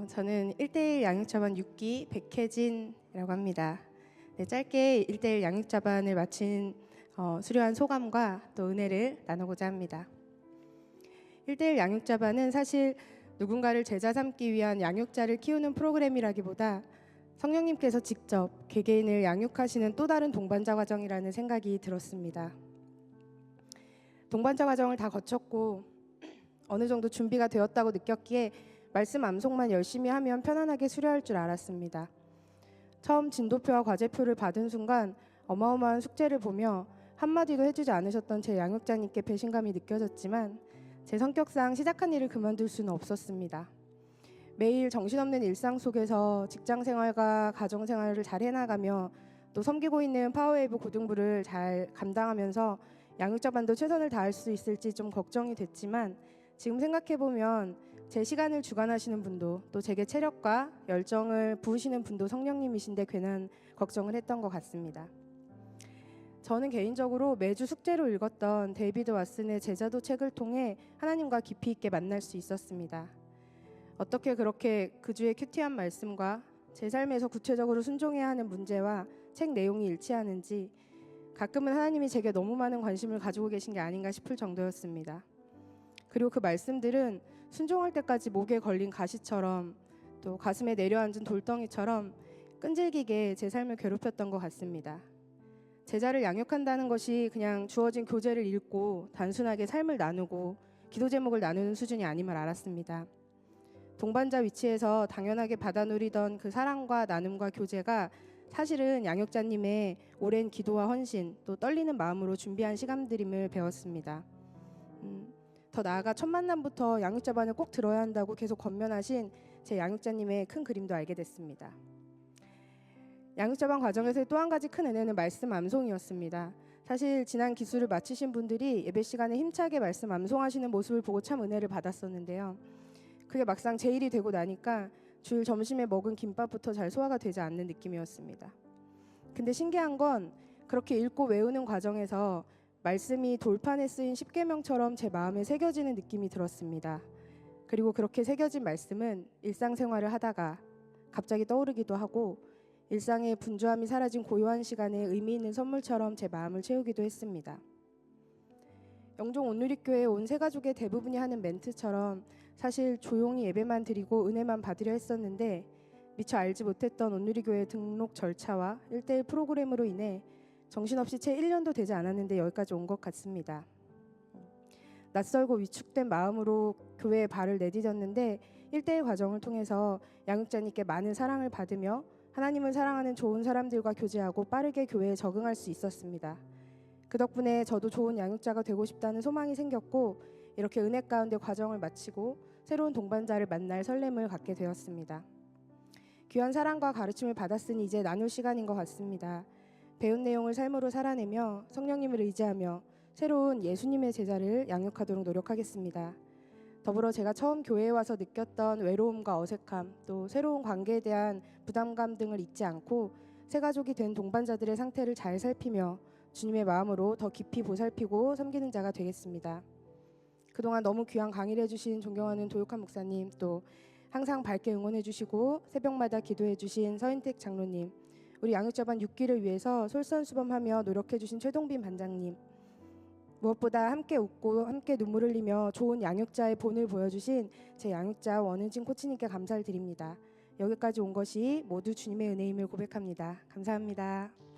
어, 저는 1대1 양육자반 6기 백혜진이라고 합니다. 네, 짧게 1대1 양육자반을 마친 어, 수료한 소감과 또 은혜를 나누고자 합니다. 1대1 양육자반은 사실 누군가를 제자 삼기 위한 양육자를 키우는 프로그램이라기보다 성령님께서 직접 개개인을 양육하시는 또 다른 동반자 과정이라는 생각이 들었습니다. 동반자 과정을 다 거쳤고 어느 정도 준비가 되었다고 느꼈기에 말씀 암송만 열심히 하면 편안하게 수료할 줄 알았습니다. 처음 진도표와 과제표를 받은 순간 어마어마한 숙제를 보며 한마디도 해주지 않으셨던 제 양육자님께 배신감이 느껴졌지만 제 성격상 시작한 일을 그만둘 수는 없었습니다. 매일 정신없는 일상 속에서 직장 생활과 가정 생활을 잘 해나가며 또 섬기고 있는 파워웨이브 고등부를 잘 감당하면서 양육자반도 최선을 다할 수 있을지 좀 걱정이 됐지만 지금 생각해 보면 제 시간을 주관하시는 분도 또 제게 체력과 열정을 부으시는 분도 성령님이신데 괜한 걱정을 했던 것 같습니다. 저는 개인적으로 매주 숙제로 읽었던 데이비드 왓슨의 제자도 책을 통해 하나님과 깊이 있게 만날 수 있었습니다. 어떻게 그렇게 그 주의 큐티한 말씀과 제 삶에서 구체적으로 순종해야 하는 문제와 책 내용이 일치하는지 가끔은 하나님이 제게 너무 많은 관심을 가지고 계신 게 아닌가 싶을 정도였습니다. 그리고 그 말씀들은 순종할 때까지 목에 걸린 가시처럼 또 가슴에 내려앉은 돌덩이처럼 끈질기게 제 삶을 괴롭혔던 것 같습니다. 제자를 양육한다는 것이 그냥 주어진 교재를 읽고 단순하게 삶을 나누고 기도 제목을 나누는 수준이 아님을 알았습니다. 동반자 위치에서 당연하게 받아 누리던 그 사랑과 나눔과 교제가 사실은 양육자님의 오랜 기도와 헌신 또 떨리는 마음으로 준비한 시간들임을 배웠습니다. 음, 더 나아가 첫 만남부터 양육자 반을 꼭 들어야 한다고 계속 권면하신 제 양육자님의 큰 그림도 알게 됐습니다. 양육자 반 과정에서의 또한 가지 큰 은혜는 말씀 암송이었습니다. 사실 지난 기수를 마치신 분들이 예배 시간에 힘차게 말씀 암송하시는 모습을 보고 참 은혜를 받았었는데요. 그게 막상 제 일이 되고 나니까 주일 점심에 먹은 김밥부터 잘 소화가 되지 않는 느낌이었습니다. 근데 신기한 건 그렇게 읽고 외우는 과정에서 말씀이 돌판에 쓰인 십계명처럼 제 마음에 새겨지는 느낌이 들었습니다. 그리고 그렇게 새겨진 말씀은 일상생활을 하다가 갑자기 떠오르기도 하고 일상의 분주함이 사라진 고요한 시간에 의미 있는 선물처럼 제 마음을 채우기도 했습니다. 영종 온누리교회 온 세 가족의 대부분이 하는 멘트처럼 사실 조용히 예배만 드리고 은혜만 받으려 했었는데 미처 알지 못했던 온누리교회 등록 절차와 1대1 프로그램으로 인해 정신없이 채 1년도 되지 않았는데 여기까지 온 것 같습니다. 낯설고 위축된 마음으로 교회에 발을 내디뎠는데 1대1 과정을 통해서 양육자님께 많은 사랑을 받으며 하나님을 사랑하는 좋은 사람들과 교제하고 빠르게 교회에 적응할 수 있었습니다. 그 덕분에 저도 좋은 양육자가 되고 싶다는 소망이 생겼고 이렇게 은혜 가운데 과정을 마치고 새로운 동반자를 만날 설렘을 갖게 되었습니다. 귀한 사랑과 가르침을 받았으니 이제 나눌 시간인 것 같습니다. 배운 내용을 삶으로 살아내며 성령님을 의지하며 새로운 예수님의 제자를 양육하도록 노력하겠습니다. 더불어 제가 처음 교회에 와서 느꼈던 외로움과 어색함, 또 새로운 관계에 대한 부담감 등을 잊지 않고 새 가족이 된 동반자들의 상태를 잘 살피며 주님의 마음으로 더 깊이 보살피고 섬기는 자가 되겠습니다. 그동안 너무 귀한 강의를 해주신 존경하는 도육한 목사님, 또 항상 밝게 응원해주시고 새벽마다 기도해주신 서인택 장로님, 우리 양육자반 6기를 위해서 솔선수범하며 노력해주신 최동빈 반장님, 무엇보다 함께 웃고 함께 눈물 흘리며 좋은 양육자의 본을 보여주신 제 양육자 원은진 코치님께 감사를 드립니다. 여기까지 온 것이 모두 주님의 은혜임을 고백합니다. 감사합니다.